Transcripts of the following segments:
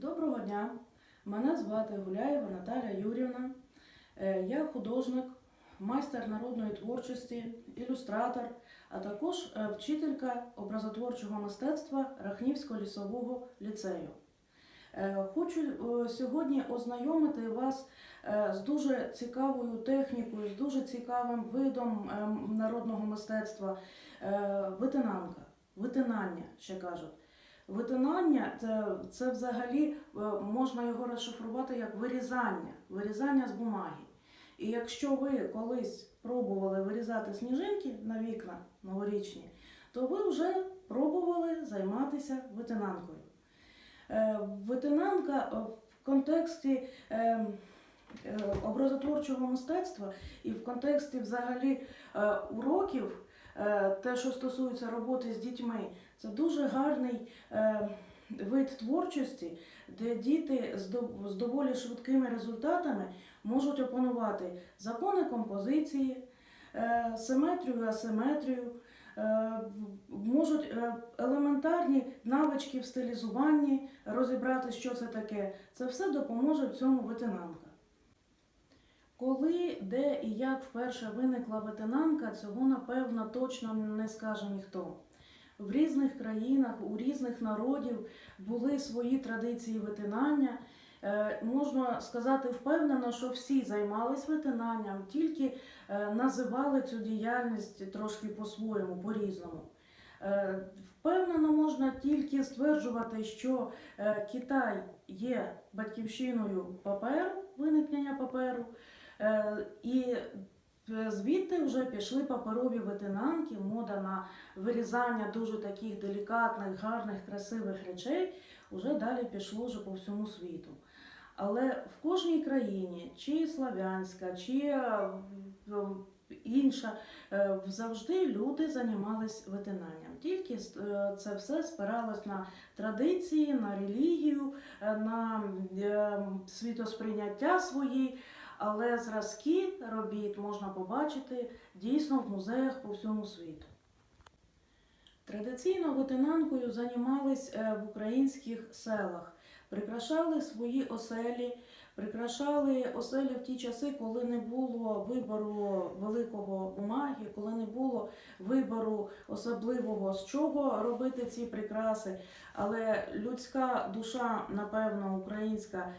Доброго дня! Мене звати Гуляєва Наталя Юрівна. Е, Я художник, майстер народної творчості, ілюстратор, а також е, вчителька образотворчого мистецтва Рахнівського лісового ліцею. Е, Хочу сьогодні ознайомити вас з дуже цікавою технікою, з дуже цікавим видом е, народного мистецтва витинанка, витинання, ще кажуть. Витинання це, це взагалі е, можна його розшифрувати як вирізання, вирізання з бумаги. І якщо ви колись пробували вирізати сніжинки на вікна новорічні, то ви вже пробували займатися витинанкою. Е, Витинанка е, в контексті образотворчого мистецтва і в контексті взагалі уроків, те, що стосується роботи з дітьми, це дуже гарний е, вид творчості, де діти з, до- з доволі швидкими результатами можуть опанувати закони композиції, е, симетрію, асиметрію, е, можуть елементарні навички в стилізуванні розібрати, що це таке. Це все допоможе в цьому витинанка. Коли, де і як вперше виникла витинанка, цього напевно точно не скаже ніхто. В різних країнах, у різних народів були свої традиції витинання. Е, Можна сказати впевнено, що всі займались витинанням, тільки е, називали цю діяльність трошки по-своєму, по-різному. Е, Впевнено можна тільки стверджувати, що Китай є батьківщиною паперу, виникнення паперу, і звідти вже пішли паперові витинанки, мода на вирізання дуже таких делікатних, гарних, красивих речей вже далі пішло вже по всьому світу. Але в кожній країні, чи славянська, чи е, інша, е, завжди люди займались витинанням. Тільки е, це все спиралось на традиції, на релігію, е, на е, світосприйняття свої. Але зразки робіт можна побачити дійсно в музеях по всьому світу. Традиційно витинанкою займались е, в українських селах, прикрашали свої оселі, прикрашали оселі в ті часи, коли не було вибору великого бумаги, коли не було вибору особливого з чого робити ці прикраси. Але людська душа, напевно, українська,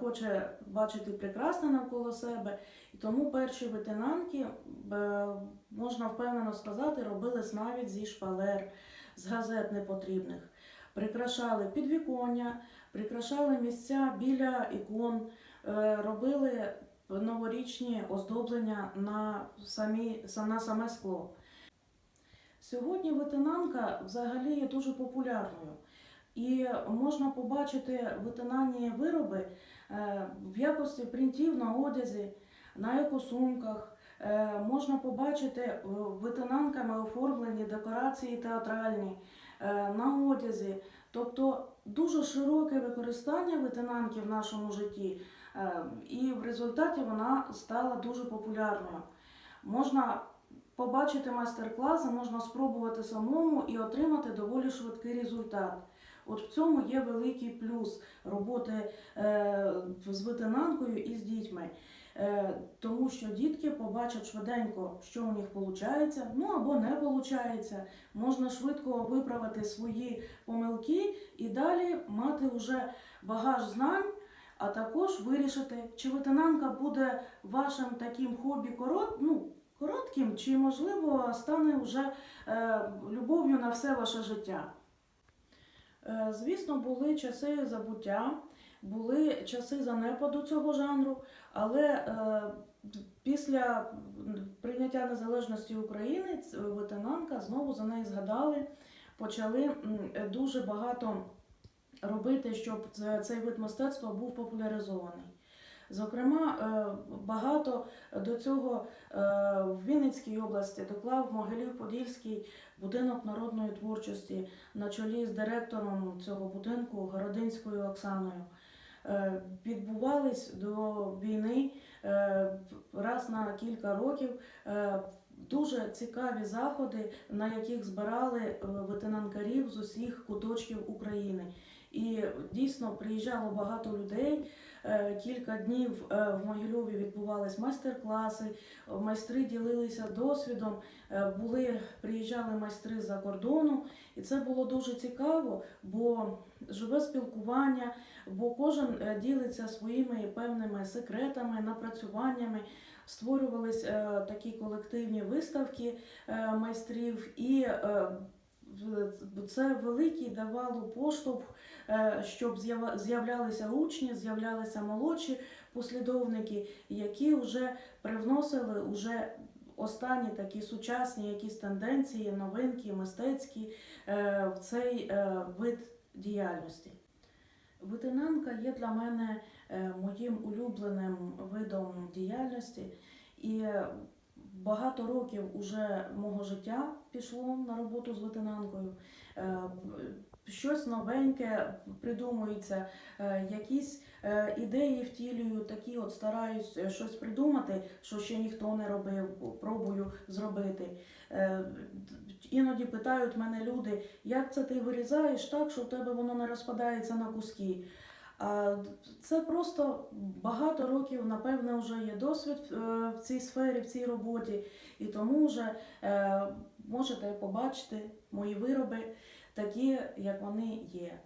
хоче бачити прекрасне навколо себе. І тому перші витинанки, е, можна впевнено сказати, робились навіть зі шпалер, з газет непотрібних. Прикрашали підвіконня, прикрашали місця біля ікон, е, робили новорічні оздоблення на, самі, на саме скло. Сьогодні витинанка взагалі є дуже популярною. І можна побачити витинанні вироби е, в якості принтів на одязі, на екосумках. Е, Можна побачити е, витинанками оформлені декорації театральні на одязі. Тобто дуже широке використання витинанки в нашому житті, і в результаті вона стала дуже популярною. Можна побачити майстер-класи, можна спробувати самому і отримати доволі швидкий результат. От в цьому є великий плюс роботи е, з витинанкою і з дітьми. Е, тому що дітки побачать швиденько, що у них виходить, ну або не виходить. Можна швидко виправити свої помилки і далі мати вже багаж знань, а також вирішити, чи витинанка буде вашим таким хобі корот, ну, коротким, чи можливо стане вже е, любов'ю на все ваше життя. Е, Звісно, були часи забуття, були часи занепаду цього жанру, але е, після прийняття незалежності України ветенанка знову за неї згадали, почали дуже багато робити, щоб цей вид мистецтва був популяризований. Зокрема, е, багато до цього е, в Вінницькій області доклав Могилів-Подільський будинок народної творчості на чолі з директором цього будинку Городинською Оксаною. Е, Відбувались до війни раз на кілька років дуже цікаві заходи, на яких збирали ветенанкарів з усіх куточків України. І дійсно приїжджало багато людей. Е, Кілька днів е, в Могильові відбувались майстер-класи, майстри ділилися досвідом. Е, Були приїжджали майстри з-за кордону, і це було дуже цікаво, бо живе спілкування, бо кожен ділиться своїми певними секретами, напрацюваннями. Створювались такі колективні виставки майстрів, і це великий давало поштовх, щоб з'являлися учні, з'являлися молодші послідовники, які вже привносили уже останні такі сучасні якісь тенденції, новинки, мистецькі е, в цей е, вид діяльності. Витинанка є для мене е, моїм улюбленим видом діяльності, і е, багато років уже мого життя пішло на роботу з ветенанкою. Щось новеньке придумується, е, якісь е, ідеї втілюю, такі от стараюсь е, щось придумати, що ще ніхто не робив, пробую зробити. Іноді питають мене люди, як це ти вирізаєш так, що в тебе воно не розпадається на куски. Це просто багато років, напевне, вже є досвід в цій сфері, в цій роботі, і тому вже можете побачити мої вироби такі, як вони є.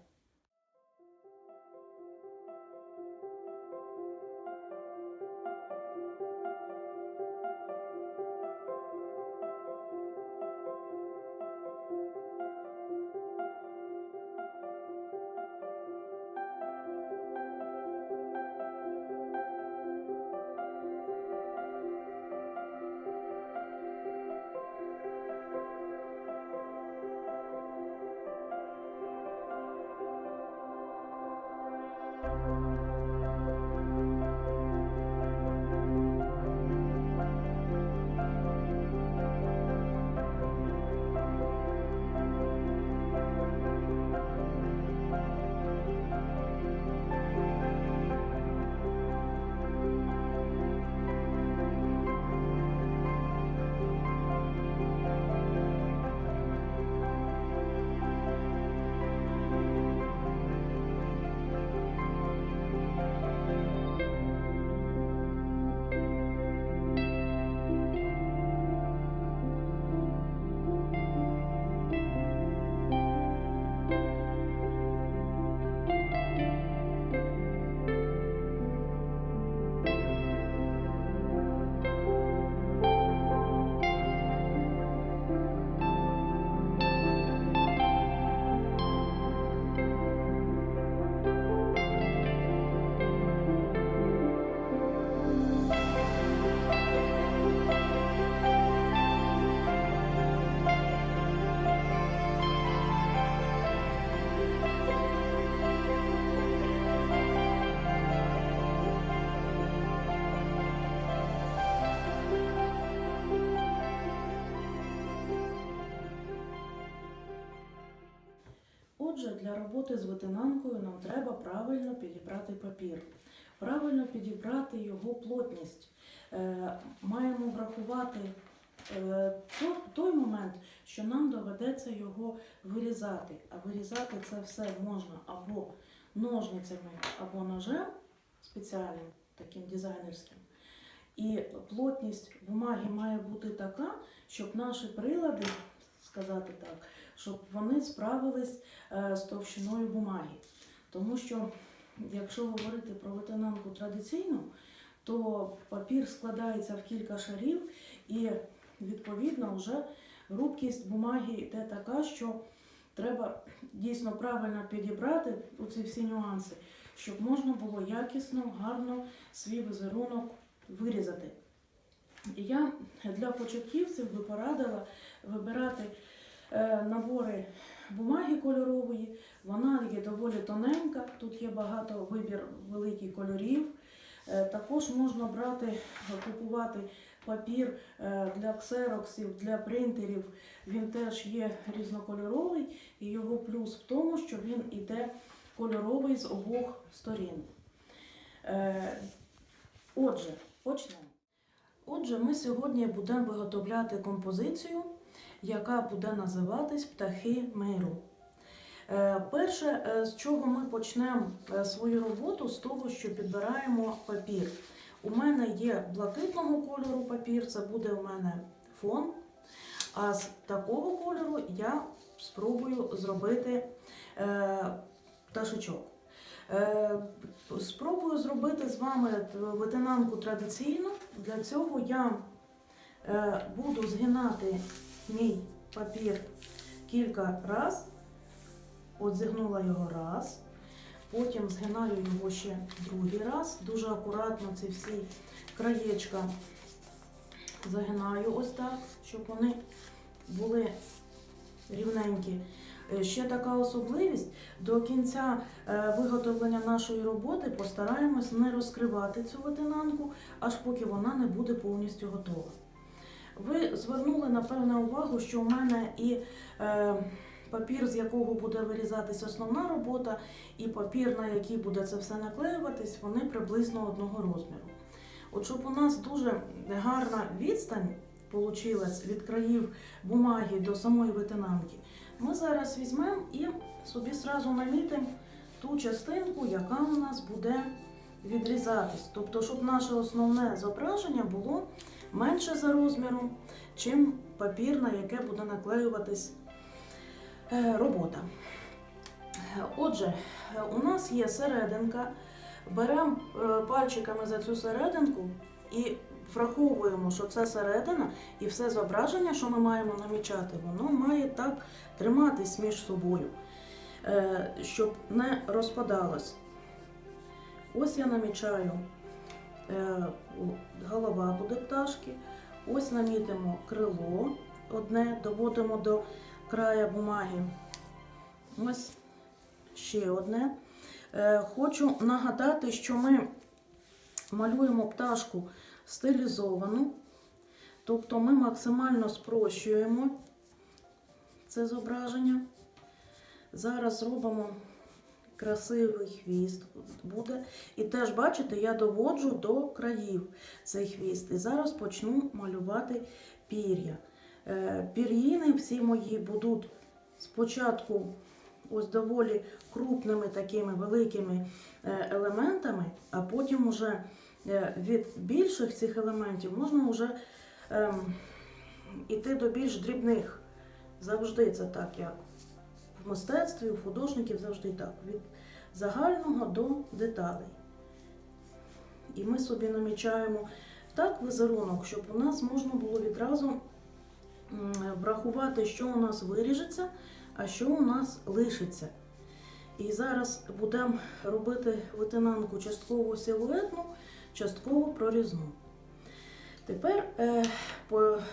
Для роботи з витинанкою нам треба правильно підібрати папір, правильно підібрати його плотність. Е, Маємо врахувати е, той момент, що нам доведеться його вирізати. А вирізати це все можна або ножницями, або ножем спеціальним, таким дизайнерським. І плотність бумаги має бути така, щоб наші прилади, сказати так, щоб вони справились е, з товщиною бумаги. Тому що, якщо говорити про ветенанку традиційну, то папір складається в кілька шарів, і відповідно вже рубкість бумаги йде така, що треба дійсно правильно підібрати оці всі нюанси, щоб можна було якісно, гарно свій візерунок вирізати. Я для початківців би порадила вибирати е, набори бумаги кольорової. Вона є доволі тоненька, тут є багато вибір великий кольорів. Е, Також можна брати, купувати папір е, для ксероксів, для принтерів. Він теж є різнокольоровий, і його плюс в тому, що він іде кольоровий з обох сторін. Отже, почнемо. Отже, ми сьогодні будемо виготовляти композицію, яка буде називатись Птахи миру. Е, Перше, е, з чого ми почнемо е, свою роботу, з того, що підбираємо папір. У мене є блакитного кольору папір, це буде у мене фон. А з такого кольору я спробую зробити пташечок. Спробую зробити з вами ветенанку традиційно. Для цього я буду згинати мій папір кілька разів. От зігнула його раз, потім згинаю його ще другий раз. Дуже акуратно ці всі краєчка загинаю ось так, щоб вони були рівненькі. Е, Ще така особливість до кінця е, виготовлення нашої роботи постараємось не розкривати цю ветенанку, аж поки вона не буде повністю готова. Ви звернули напевне увагу, що у мене і е, папір, з якого буде вирізатись основна робота, і папір, на який буде це все наклеюватись, вони приблизно одного розміру. От щоб у нас дуже гарна відстань вийшла від країв бумаги до самої ветенанки, ми зараз візьмемо і собі зразу намітимо ту частинку, яка у нас буде відрізатись. Тобто, щоб наше основне зображення було менше за розміром, чим папір, на яке буде наклеюватись е, робота. Отже, у нас є серединка. Беремо е, пальчиками за цю серединку і враховуємо, що це середина, і все зображення, що ми маємо намічати, воно має так триматись між собою, е, щоб не розпадалось. Ось я намічаю голова буде пташки. Ось намітимо крило одне, доводимо до края бумаги. Ось ще одне. Е, Хочу нагадати, що ми малюємо пташку стилізовану, тобто ми максимально спрощуємо це зображення. Зараз робимо красивий хвіст буде. І теж, бачите, я доводжу до країв цей хвіст. І зараз почну малювати пір'я. Е, Пір'їни всі мої будуть спочатку ось доволі крупними такими великими е, елементами, а потім уже е, від більших цих елементів можна вже ем, іти до більш дрібних. Завжди це так, як мистецтві, у художників завжди так. Від загального до деталей. І ми собі намічаємо так візерунок, щоб у нас можна було відразу врахувати, що у нас виріжеться, а що у нас лишиться. І зараз будемо робити витинанку частково силуетну, частково прорізну. Тепер е,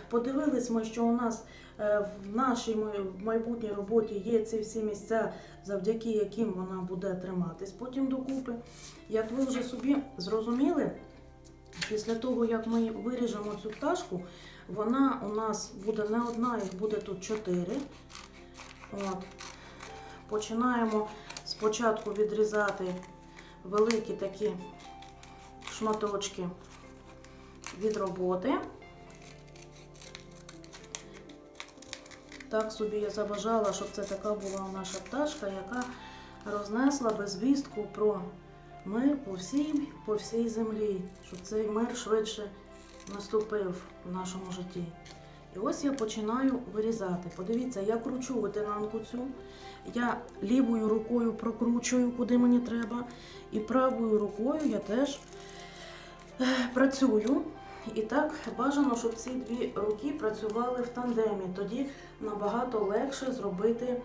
подивились ми, що у нас е, в нашій майбутній роботі є ці всі місця, завдяки яким вона буде триматись потім докупи. Як ви вже собі зрозуміли, після того, як ми виріжемо цю пташку, вона у нас буде не одна, їх буде тут чотири. От. Починаємо спочатку відрізати великі такі шматочки від роботи. Так собі я забажала, щоб це така була наша пташка, яка рознесла би звістку про мир по всій, по всій землі, щоб цей мир швидше наступив в нашому житті. І ось я починаю вирізати. Подивіться, я кручу ветенанку цю, я лівою рукою прокручую, куди мені треба, і правою рукою я теж е, працюю. І так бажано, щоб ці дві руки працювали в тандемі. Тоді набагато легше зробити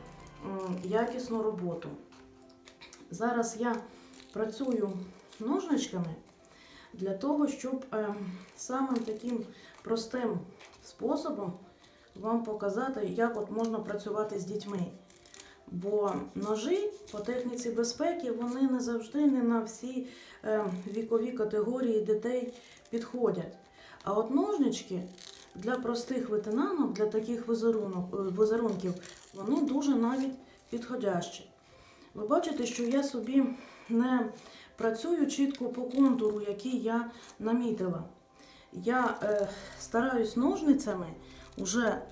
якісну роботу. Зараз я працюю ножничками для того, щоб е, самим таким простим способом вам показати, як от можна працювати з дітьми. Бо ножі по техніці безпеки вони не завжди не на всі е, вікові категорії дітей підходять. А от ножнички для простих ветенанок, для таких е, візерунків, вони дуже навіть підходящі. Ви бачите, що я собі не працюю чітко по контуру, який я намітила. Я е, стараюсь ножницями вже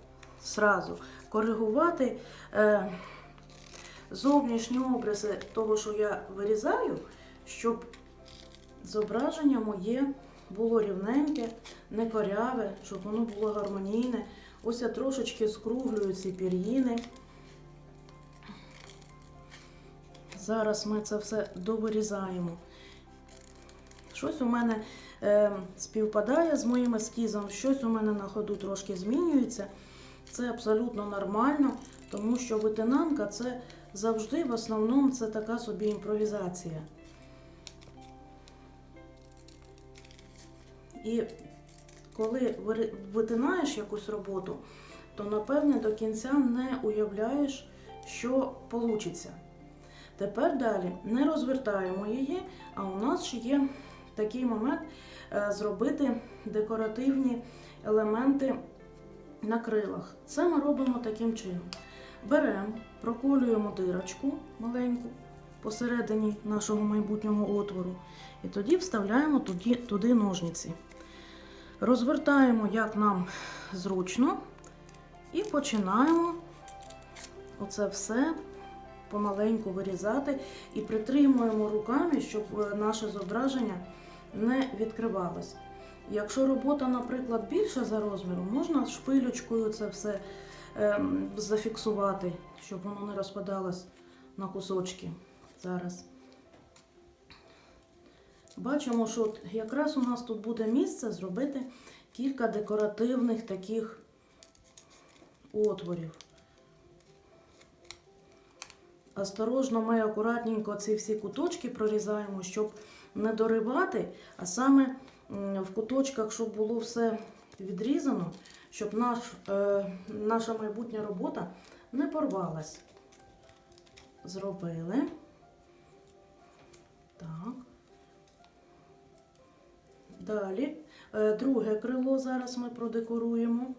сразу коригувати е, зовнішні образи того, що я вирізаю, щоб зображення моє було рівненьке, не коряве, щоб воно було гармонійне. Ось я трошечки скруглюю ці пір'їни. Зараз ми це все довирізаємо. Щось у мене е, співпадає з моїм ескізом, щось у мене на ходу трошки змінюється. Це абсолютно нормально, тому що витинанка це завжди в основному це така собі імпровізація. І коли витинаєш якусь роботу, то напевне до кінця не уявляєш, що вийде. Тепер далі не розвертаємо її, а у нас ще є такий момент е, зробити декоративні елементи на крилах. Це ми робимо таким чином. Беремо, проколюємо дирочку маленьку посередині нашого майбутнього отвору, і тоді вставляємо туди, туди ножниці. Розвертаємо, як нам зручно, і починаємо оце все помаленьку вирізати і притримуємо руками, щоб е, наше зображення не відкривалось. Якщо робота, наприклад, більша за розміром, можна шпилючкою це все ем, зафіксувати, щоб воно не розпадалось на кусочки. Зараз. Бачимо, що от якраз у нас тут буде місце зробити кілька декоративних таких отворів. Осторожно ми акуратненько ці всі куточки прорізаємо, щоб не доривати, а саме в куточках, щоб було все відрізано, щоб наш, е, наша майбутня робота не порвалась. Зробили. Так. Далі. Е, Друге крило зараз ми продекоруємо.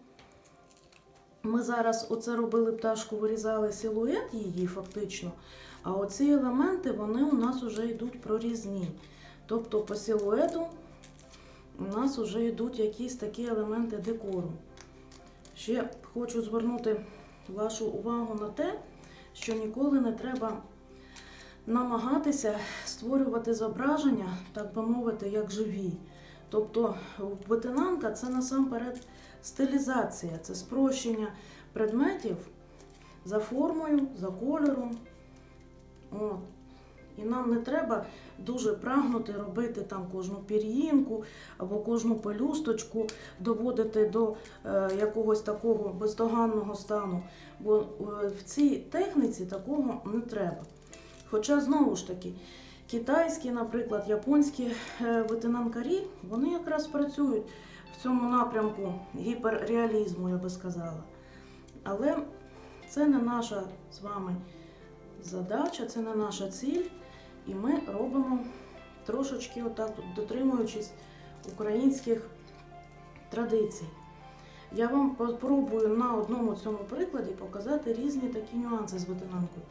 Ми зараз оце робили пташку, вирізали силует її фактично, а оці елементи вони у нас вже йдуть прорізні. Тобто по силуету у нас вже йдуть якісь такі елементи декору. Ще хочу звернути вашу увагу на те, що ніколи не треба намагатися створювати зображення, так би мовити, як живі. Тобто витинанка це насамперед стилізація, це спрощення предметів за формою, за кольором. От. І нам не треба дуже прагнути робити там кожну пір'їнку або кожну пелюсточку, доводити до е, якогось такого бездоганного стану. Бо е, в цій техніці такого не треба. Хоча, знову ж таки, китайські, наприклад, японські е, ветенанкарі, вони якраз працюють в цьому напрямку гіперреалізму, я би сказала. Але це не наша з вами задача, це не наша ціль. І ми робимо трошечки отак, дотримуючись українських традицій. Я вам попробую на одному цьому прикладі показати різні такі нюанси з ветенанкою.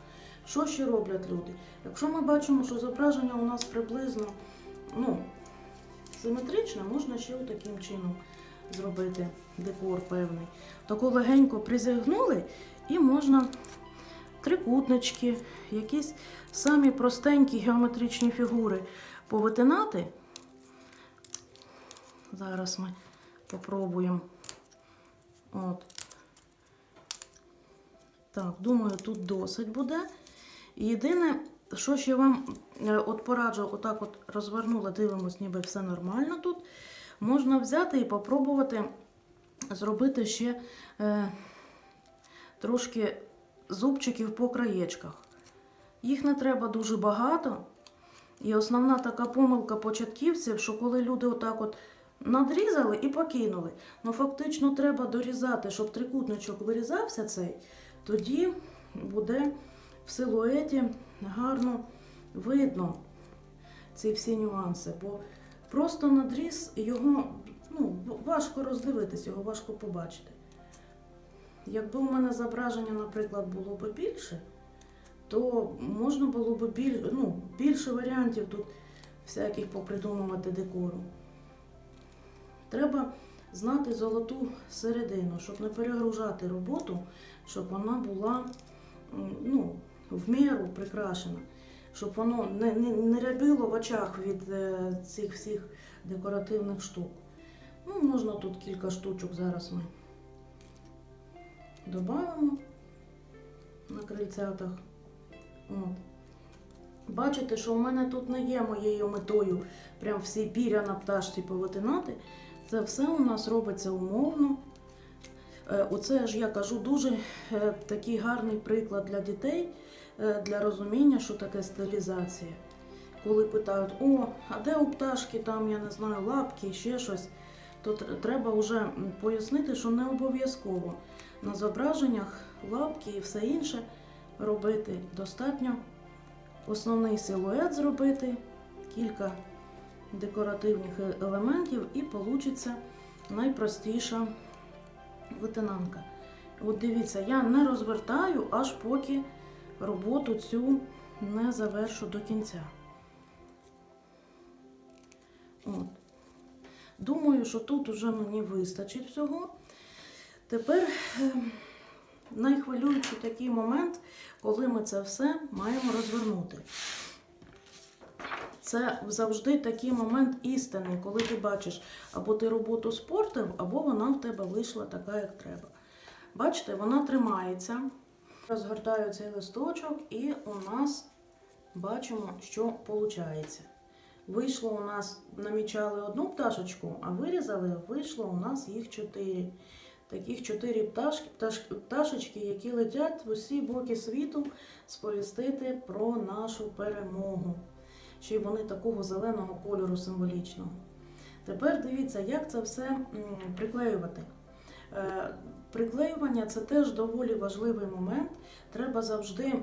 Що ще роблять люди? Якщо ми бачимо, що зображення у нас приблизно ну, симетричне, можна ще таким чином зробити декор певний. Таку легенько призігнули і можна трикутнички, якісь самі простенькі геометричні фігури повитинати. Зараз ми попробуємо. От. Так, думаю, тут досить буде. Єдине, що ще вам е, от пораджу, отак от розвернула, дивимось, ніби все нормально тут. Можна взяти і попробувати зробити ще е, трошки зубчиків по краєчках. Їх не треба дуже багато. І основна така помилка початківців, що коли люди отак от надрізали і покинули. Ну фактично треба дорізати, щоб трикутничок вирізався цей, тоді буде в силуеті гарно видно ці всі нюанси. Бо просто надріз його ну, важко роздивитись, його важко побачити. Якби у мене зображення, наприклад, було б більше, то можна було б біль, ну, більше варіантів тут всяких попридумувати декору. Треба знати золоту середину, щоб не перегружати роботу, щоб вона була ну, в міру прикрашена, щоб воно не, не, не рябило в очах від е, цих всіх декоративних штук. Ну, можна тут кілька штучок зараз ми додамо на крильцятах. От. Бачите, що в мене тут не є моєю метою прям всі піря на пташці повитинати. Це все у нас робиться умовно. Е, Оце ж я кажу дуже е, такий гарний приклад для дітей для розуміння, що таке стилізація. Коли питають, о, а де у пташки там, я не знаю, лапки, ще щось, то треба вже пояснити, що не обов'язково на зображеннях лапки і все інше робити. Достатньо основний силует зробити, кілька декоративних е- елементів і получиться найпростіша витинанка. От дивіться, я не розвертаю, аж поки роботу цю не завершу до кінця. От. Думаю, що тут уже мені вистачить всього. Тепер е, найхвилюючий такий момент, коли ми це все маємо розвернути. Це завжди такий момент істини, коли ти бачиш, або ти роботу спортив, або вона в тебе вийшла така, як треба. Бачите, вона тримається. Розгортаю цей листочок, і у нас бачимо, що виходить. Вийшло у нас, намічали одну пташечку, а вирізали, вийшло у нас їх чотири. Таких чотири пташки, пташ, пташечки, які летять в усі боки світу сповістити про нашу перемогу. Ще й вони такого зеленого кольору символічного. Тепер дивіться, як це все приклеювати. Приклеювання це теж доволі важливий момент. Треба завжди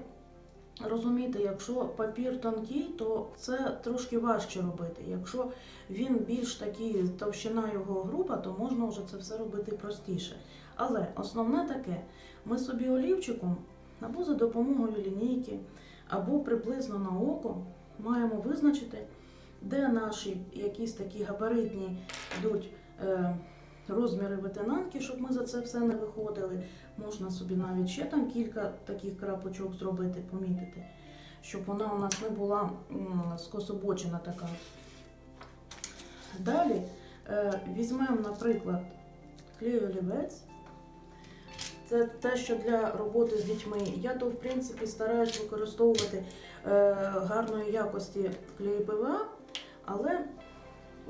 розуміти, якщо папір тонкий, то це трошки важче робити. Якщо він більш такий, товщина його груба, то можна вже це все робити простіше. Але основне таке, ми собі олівчиком або за допомогою лінійки, або приблизно на око маємо визначити, де наші якісь такі габаритні йдуть е, розміри витинанки, щоб ми за це все не виходили. Можна собі навіть ще там кілька таких крапочок зробити, помітити, щоб вона у нас не була скособочена така. Далі е, візьмемо, наприклад, клей олівець. Це те, що для роботи з дітьми. Я то, в принципі, стараюсь використовувати е, гарної якості клей ПВА, але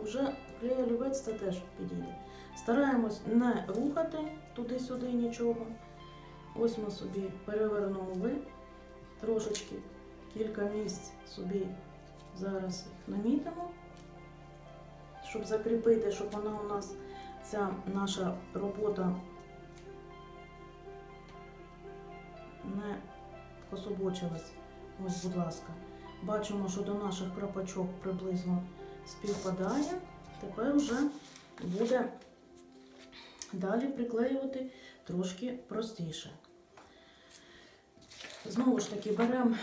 вже олівець це теж підійде. Стараємось не рухати туди-сюди нічого. Ось ми собі перевернули трошечки, кілька місць собі зараз намітимо, щоб закріпити, щоб вона у нас, ця наша робота не кособочилась. Ось, будь ласка. Бачимо, що до наших крапачок приблизно співпадає. Тепер вже буде далі приклеювати трошки простіше. Знову ж таки, беремо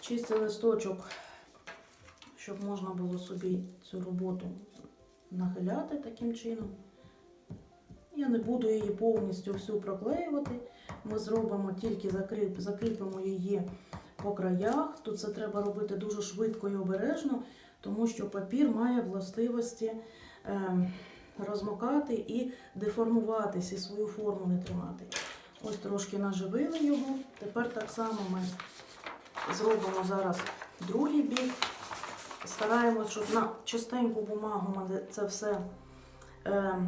чистий листочок, щоб можна було собі цю роботу нахиляти таким чином. Я не буду її повністю всю проклеювати. Ми зробимо тільки закріп, закріпимо її по краях. Тут це треба робити дуже швидко і обережно, тому що папір має властивості е, розмокати і деформуватися, і свою форму не тримати. Ось трошки наживили його. Тепер так само ми зробимо зараз другий бік. Стараємось, щоб на чистеньку бумагу ми це все е,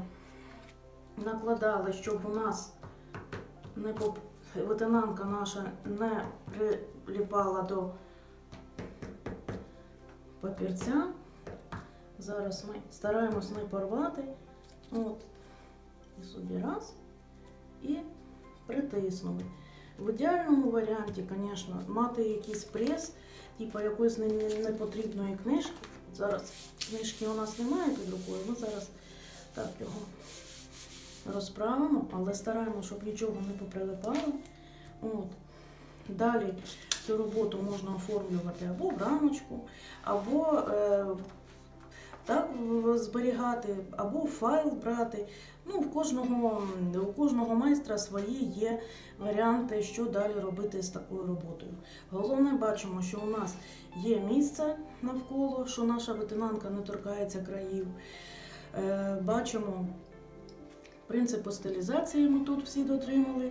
накладали, щоб у нас не поп... витинанка наша не приліпала до папірця. Зараз ми стараємось не порвати. От. І собі раз. І притиснули. В ідеальному варіанті, звісно, мати якийсь прес, типу якоїсь не- не- непотрібної книжки. Зараз книжки у нас немає під рукою, ми зараз так його розправимо, але стараємося, щоб нічого не поприлипало. От. Далі цю роботу можна оформлювати або в рамочку, або е, так зберігати, або файл брати. Ну, в кожного, у кожного майстра свої є варіанти, що далі робити з такою роботою. Головне, бачимо, що у нас є місце навколо, що наша ветенанка не торкається країв. Е, Бачимо принципи стилізації ми тут всі дотримали.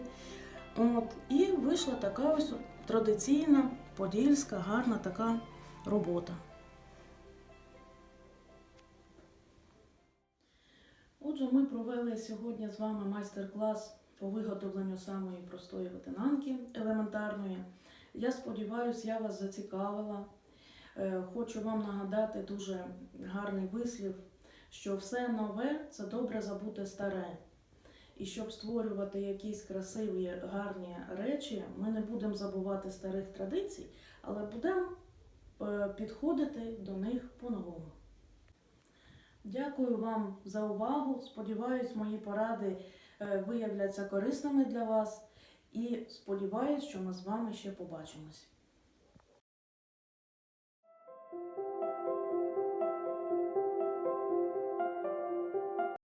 От, і вийшла така ось традиційна, подільська, гарна така робота. Отже, ми провели сьогодні з вами майстер-клас по виготовленню самої простої ветенанки елементарної. Я сподіваюся, я вас зацікавила. Е, Хочу вам нагадати дуже гарний вислів, що все нове це добре забути старе. І щоб створювати якісь красиві, гарні речі, ми не будемо забувати старих традицій, але будемо е, підходити до них по-новому. Дякую вам за увагу. Сподіваюсь, мої поради е, виявляться корисними для вас. І сподіваюсь, що ми з вами ще побачимось.